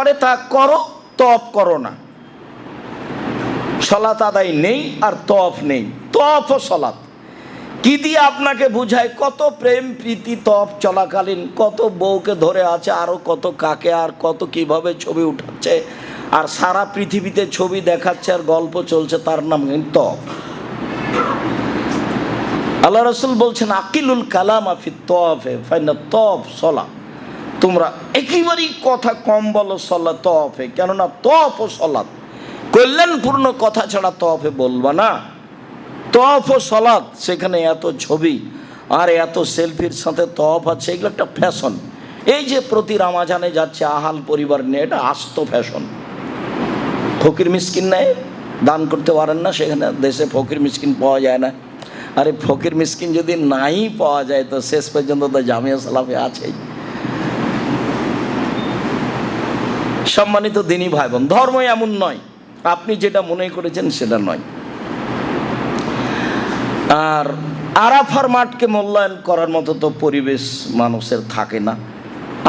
করে তা করো, তপ করো না। সলাত আদায় নেই আর তফ নেই। তফ ও সলাত কি দিয়ে আপনাকে বুঝায় কত প্রেম, প্রীতি, তপ চলাকালীন, কত বউকে ধরে আছে আরও কত কাকে আর কত কীভাবে ছবি উঠাচ্ছে, আর সারা পৃথিবীতে ছবি দেখাচ্ছে আর গল্প চলছে, তার নাম তপ। আল্লাহ রসুল বলছেন, আকিলুল কালাম আফি তফে ফাইনা তফ সলা তোমরা একেবারেই কথা কম বলো, সলা তফে। কেননা তফ ও সলাৎ। কল্যাণপূর্ণ কথা ছাড়া তফে বলবা না। তফ ও সলাৎ, সেখানে এত ছবি আর এত সেলফির সাথে তফ আছে, এগুলো একটা ফ্যাশন। এই যে প্রতি রামাজানে যাচ্ছে আহাল পরিবার নিয়ে, এটা আস্ত ফ্যাশন। ফকির মিসকিন নেয় দান করতে পারেন না, সেখানে দেশে ফকির মিসকিন পাওয়া যায় না। আরে ফকির মিসকিন যদি নাই পাওয়া যায়, তো শেষ পর্যন্ত তো জামিয়া সালাফে আছেই। সম্মানিত দিনই ভাই বোন ধর্ম এমন নয়। আপনি যেটা মনে করেছেন সেটা নয়। আর আরাফার মাঠকে মূল্যায়ন করার মতো তো পরিবেশ মানুষের থাকে না।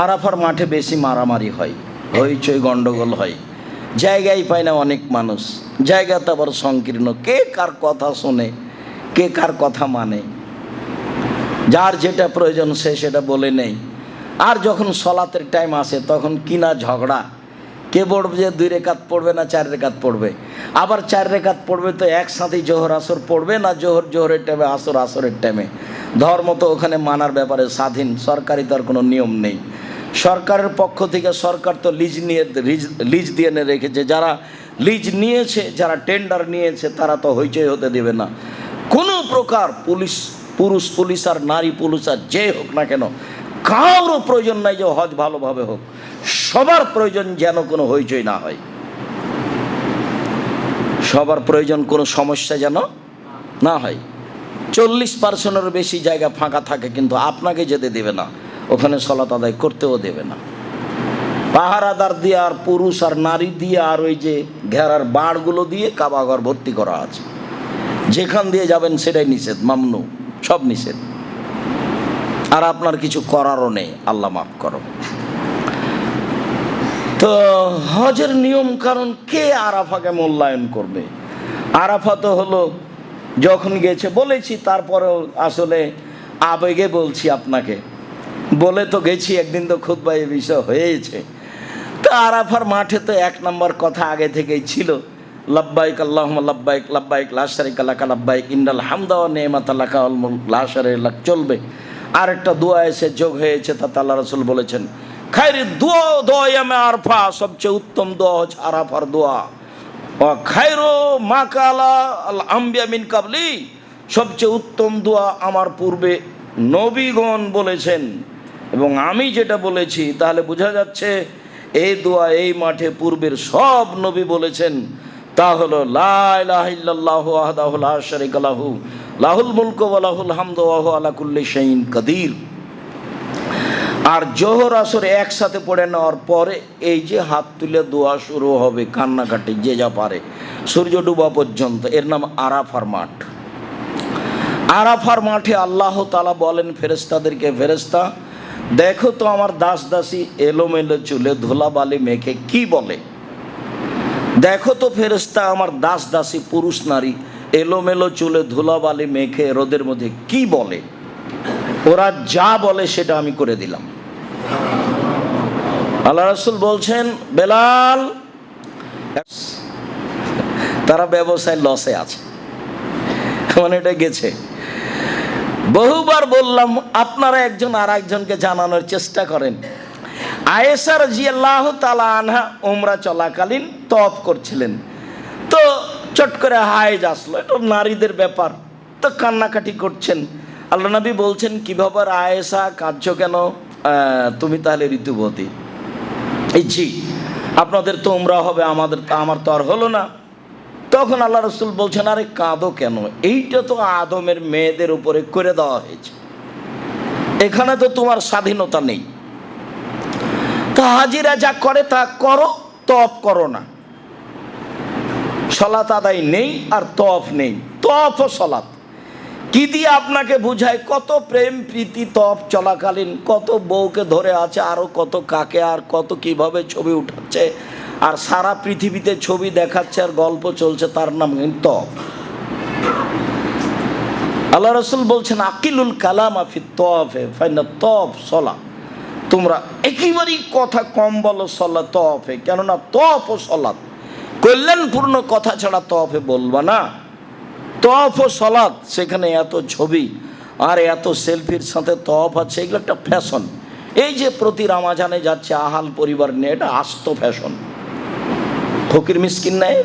আরাফার মাঠে বেশি মারামারি হয়, হইচই গণ্ডগোল হয়। জায়গায় পায় না অনেক মানুষ। জায়গাতে আবার সংকীর্ণ। কে কার কথা শোনে, কে কার কথা মানে? যার যেটা প্রয়োজন সে সেটা বলে নেই। আর যখন সলাতের টাইম আসে, তখন কিনা ঝগড়া কে পড়বে যে দুই রেখাত পড়বে না চার রেখাত পড়বে? আবার চার রেখাত পড়বে তো একসাথেই জোহর আসর পড়বে না জোহর জোহরের টাইমে আসর আসরের টাইমে ধর্ম তো ওখানে মানার ব্যাপারে স্বাধীন সরকারি তার কোনো নিয়ম নেই। সরকারের পক্ষ থেকে সরকার তো লিজ নিয়ে, লিজ দিয়ে রেখেছে। যারা লিজ নিয়েছে, যারা টেন্ডার নিয়েছে, তারা তো হইচই হতে দেবে না। কোনো প্রকার পুলিশ, পুরুষ পুলিশ আর নারী পুলিশ আর যে হোক না কেন কারোর প্রয়োজন নাই যে হজ ভালোভাবে হোক। সবার প্রয়োজন যেন কোনো হইচই না হয়। সবার প্রয়োজন কোনো সমস্যা যেন না হয়। চল্লিশ পার্সেন্টের বেশি জায়গা ফাঁকা থাকে কিন্তু আপনাকে যেতে দেবে না। ওখানে সলাত আদায় করতেও দেবে না। পাহারাদার দিয়ে আর পুরুষ আর নারী দিয়ে আর ওই যে ঘেরার বাড়গুলো দিয়ে কাবাঘর ভর্তি করা আছে। যেখান দিয়ে যাবেন সেটাই নিষেধ, মামনু, সব নিষেধ। আর আপনার কিছু করারও নেই, আল্লাহ মাফ করো। তো হজের নিয়ম কারণ কে আরাফাকে মূল্যায়ন করবে? আরাফা তো হলো, যখন গেছে বলেছি, তারপরেও আসলে আবেগে বলছি আপনাকে। বলে তো গেছি, একদিন তো খুব এ বিষয় হয়েছে। তো আরাফার মাঠে তো এক নম্বর কথা আগে থেকেই ছিল, লাব্বাইক আল্লাহ লাব্বাইক লাব্বাইক লাশারিক আলাকা লাব্বাইক ইন্দাল হামদা ও নেমাত আল্লাকা লাশারে চলবে। আর একটা দোয়া এসে যোগ হয়েছে তা আল্লাহ রসুল বলেছেন খাইরি দোয়া দোয়ামে আরফা, সবচেয়ে উত্তম দোয়া হচ্ছে আরাফার দোয়া। খাইরো মা কালা আল আম্বিয়া মিন কাবলি, সবচেয়ে উত্তম দোয়া আমার পূর্বে নবীগণ বলেছেন। এবং আমি যেটা বলেছি, তাহলে বোঝা যাচ্ছে এই দোয়া এই মাঠে পূর্বের সব নবী বলেছেন। তা হলো লাহ, লাহুল মুলক ওয়ালাহুল হামদ ওয়াহু আলা কুল্লি শাইন কাদির। আর জোহর আসর একসাথে পড়ে নেওয়ার পরে এই যে হাত তুলে দোয়া শুরু হবে, কান্নাকাটি যে যা পারে, সূর্য ডুবা পর্যন্ত। এর নাম আরাফার মাঠ। আরাফার মাঠে আল্লাহ তালা বলেন ফেরেস্তাদেরকে ফেরেস্তা দেখো তো আমার দাস দাসী এলোমেলো চুলে ধুলাবালি মেখে কি বলে। দেখো তো ফেরেস্তা আমার দাস দাসী পুরুষ নারী এলোমেলো চুলে ধুলাবালি মেখে রোদের মধ্যে কি বলে। ওরা যা বলে সেটা আমি করে দিলাম। আল্লাহ রসুল বলছেন, বেলাল, তারা ব্যবসায় লসে আছে। মানে এটা গেছে। বহুবার বললাম, আপনারা একজন আর একজনকে জানানোর চেষ্টা করেন। আয়েসার জিয়াল্লাহ তালা আনহা ওমরা চলাকালীন তপ করছিলেন। তো চট করে হাইজ আসলো, এটা নারীদের ব্যাপার। তো কান্নাকাটি করছেন। আল্লাহ নবী বলছেন কীভাবে আয়েসা কাঁদছ কেন? তুমি তাহলে ঋতুবতী। জি, আপনাদের তো উমরা হবে, আমাদের আমার তো আর হলো না। তখন আল্লাহ রসুল বলছেন, আরে কাঁদো কেন? এইটা তো আদমের মেয়েদের উপরে করে দেওয়া হয়েছে। এখানে তো তোমার স্বাধীনতা নেই। তা হাজিরা যা করে তা করো, তপ করো না। সলাত আদায় নেই আর তফ নেই। তফ ও সলাত কি দিয়ে আপনাকে বুঝায়? কত প্রেম, প্রীতি, তপ, চলাকালীন, কত বউকে ধরে আছে আরও কত কাকে আর কত কীভাবে ছবি উঠাচ্ছে, আর সারা পৃথিবীতে ছবি দেখাচ্ছে আর গল্প চলছে তার নাম তপ। আল্লাহ রসুল বলছেন, আকিলুল কালাম আফি তফে তফ সলা। তোমরা একেবারেই কথা কম বলো, সলা তফে, কেননা তফ ও সলাৎ কল্যাণপূর্ণ কথা ছাড়া তফে বলবা না। তফ ও সলাদ সেখানে এত ছবি আর এত সেলফির সাথে তফ আছে, এগুলো একটা ফ্যাশন এই যে প্রতি রামাজানে যাচ্ছে আহাল পরিবার নিয়ে, এটা আস্ত ফ্যাশন ফকির মিসকিন নেয়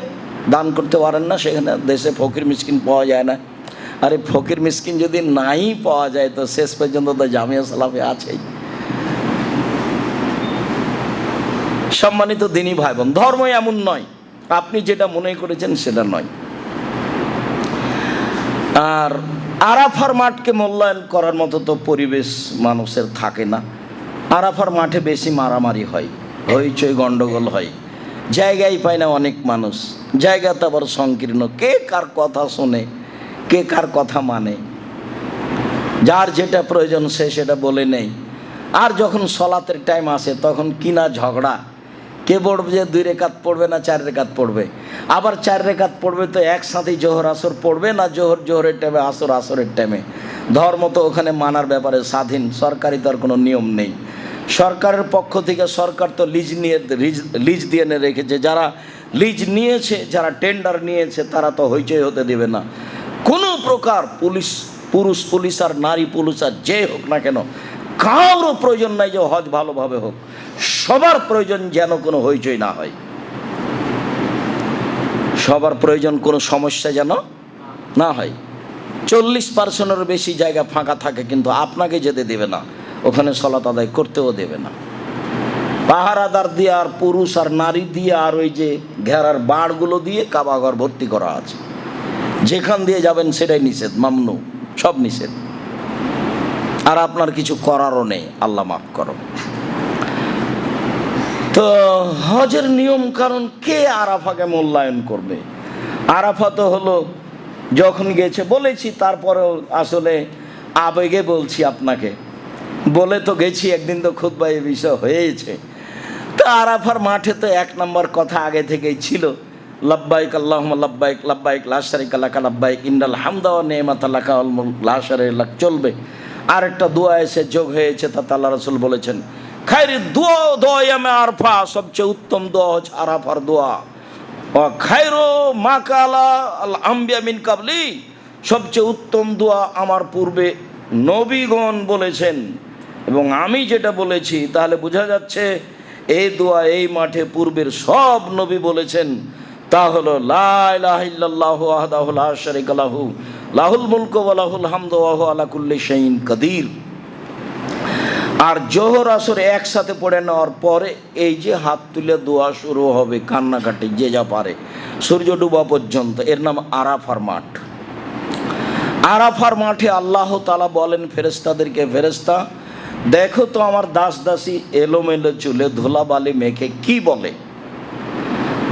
দান করতে পারেন না, সেখানে দেশে ফকির মিসকিন পাওয়া যায় না। আরে ফকির মিসকিন যদি নাই পাওয়া যায়, তো শেষ পর্যন্ত তো জামিয়া সালাফে আছেই। সম্মানিত দিনী ভাই বোন, ধর্ম এমন নয়। আপনি যেটা মনে করেছেন সেটা নয়। আর আরাফার মাঠকে মূল্যায়ন করার মতো তো পরিবেশ মানুষের থাকে না। আরাফার মাঠে বেশি মারামারি হয়, হইচই গন্ডগোল হয়। জায়গাই পায় না অনেক মানুষ। জায়গাতে আবার সংকীর্ণ। কে কার কথা শোনে, কে কার কথা মানে? যার যেটা প্রয়োজন সে সেটা বলে নেই আর যখন সলাতের টাইম আসে, তখন কিনা ঝগড়া কে পড়বে যে দুই রেখাত পড়বে না চার রেখাত পড়বে? আবার চার রেখাত পড়বে তো একসাথেই জোহর আসর পড়বে না জোহর জোহরের টাইমে আসর আসরের টাইমে ধর্ম তো ওখানে মানার ব্যাপারে স্বাধীন সরকারি তার কোনো নিয়ম নেই। সরকারের পক্ষ থেকে সরকার তো লিজ নিয়ে, লিজ দিয়ে রেখেছে। যারা লিজ নিয়েছে, যারা টেন্ডার নিয়েছে, তারা তো হইচই হতে দেবে না। কোনো প্রকার পুলিশ, পুরুষ পুলিশ আর নারী পুলিশ আর যে হোক না কেন কারোর প্রয়োজন নাই যে হজ ভালোভাবে হোক। সবার প্রয়োজন যেন কোনো হইচই না হয়। সবার প্রয়োজন কোনো সমস্যা যেন না হয়। চল্লিশ পার্সেন্টের বেশি জায়গা ফাঁকা থাকে কিন্তু আপনাকে যেতে দেবে না। ওখানে সলাত আদায় করতেও দেবে না। পাহারাদার দিয়ে আর পুরুষ আর নারী দিয়ে আর ওই যে ঘেরার বাড়গুলো দিয়ে কাবাঘর ভর্তি করা আছে। যেখান দিয়ে যাবেন সেটাই নিষেধ, মামনু, সব নিষেধ। আর আপনার কিছু করারও নেই, আল্লাহ মাফ করো তো হজের নিয়ম কারণ কে আরাফাকে মূল্যায়ন করবে? আরাফা তো হলো, যখন গেছে বলেছি, তারপরেও আসলে আবেগে বলছি আপনাকে। বলে তো গেছি, একদিন তো খুদ্ এ বিষয় হয়েছে। তো আরাফার মাঠে তো এক নম্বর কথা আগে থেকেই ছিল, লব্বাইক আল্লাহ লব্বাইক লব্বাইক লাশারিক আল্লাকা লব্বাইক ইন্দাল হামদা ও নেমাত আল্লাকা লাশারে লাখ চলবে। আর একটা দোয়া এসে যোগ হয়েছে তা আল্লাহ রসুল বলেছেন খাইরি দোয়া দোয়া আরফা, সবচেয়ে উত্তম দোয়া হচ্ছে আরাফার দোয়া। ও খাইরো মা কালা আল আম্বিয়া মিন কাবলি, সবচেয়ে উত্তম দোয়া আমার পূর্বে নবীগণ বলেছেন। এবং আমি যেটা বলেছি, তাহলে বোঝা যাচ্ছে এই দোয়া এই মাঠে পূর্বের সব নবী বলেছেন। তা হলো লাহ আহদাহুল আশারিক আলাহু লাহুল মুলক ওয়ালাহুল হামদ ওয়াহু আলা কুল্লি শাইন কাদির। আর জোহর আসর একসাথে পড়ে নেওয়ার পরে এই যে হাত তুলে দোয়া শুরু হবে, কান্নাকাটি যে যা পারে, সূর্য ডুবা পর্যন্ত। এর নাম আরাফার মাঠ। আরাফার মাঠে আল্লাহ তালা বলেন ফেরেস্তাদেরকে ফেরেস্তা দেখো তো আমার দাস দাসী এলোমেলো চুলে ধুলাবালি মেখে কি বলে।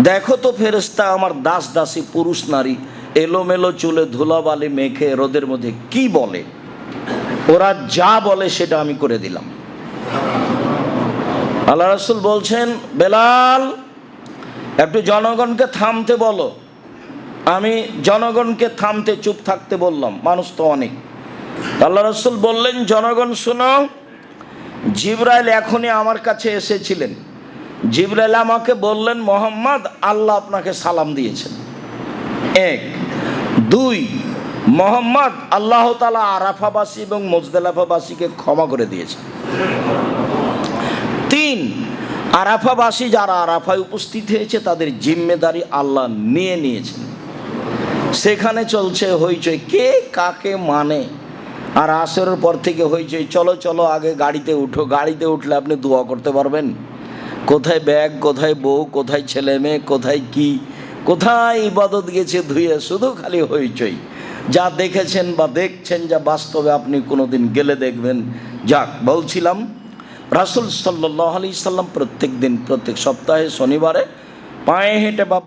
দেখো তো ফেরেস্তা আমার দাস দাসী পুরুষ নারী এলোমেলো চুলে ধুলাবালি মেখে রোদের মধ্যে কি বলে? ওরা যা বলে সেটা আমি করে দিলাম। আল্লাহ রসুল বলছেন, বেলাল, একটু জনগণকে থামতে বলো। আমি জনগণকে থামতে চুপ থাকতে বললাম, মানুষ তো অনেক। আল্লাহ রসুল বললেন, জনগণ শোনো, জিব্রাইল এখনই আমার কাছে এসেছিলেন। জিব্রাইল আমাকে বললেন, মোহাম্মদ, আল্লাহ আপনাকে সালাম দিয়েছেন। এক। দুই মোহাম্মদ আল্লাহ তালা আরাফাবাসী এবং মজদালাফাবাসীকে ক্ষমা করে দিয়েছে তিন, আরাফাবাসী যারা আরাফায় উপস্থিত হয়েছে, তাদের জিম্মেদারি আল্লাহ নিয়ে নিয়েছেন। সেখানে চলছে হইচই। কে কাকে মানে? আর আসরের পর থেকে হইচই, চলো চলো, আগে গাড়িতে উঠো, গাড়িতে উঠলে আপনি দোয়া করতে পারবেন। কোথায় ব্যাগ, কোথায় বউ, কোথায় ছেলে মেয়ে, কোথায় কি? কোথায় ইবাদত গেছে ধুয়ে, শুধু খালি হইচই। যা দেখেছেন বা দেখছেন যা বাস্তবে আপনি কোনোদিন গেলে দেখবেন। যাক, বলছিলাম, রাসুল সাল্লাহ আলি সাল্লাম প্রত্যেক দিন, প্রত্যেক সপ্তাহে, শনিবারে পায়ে হেঁটে বা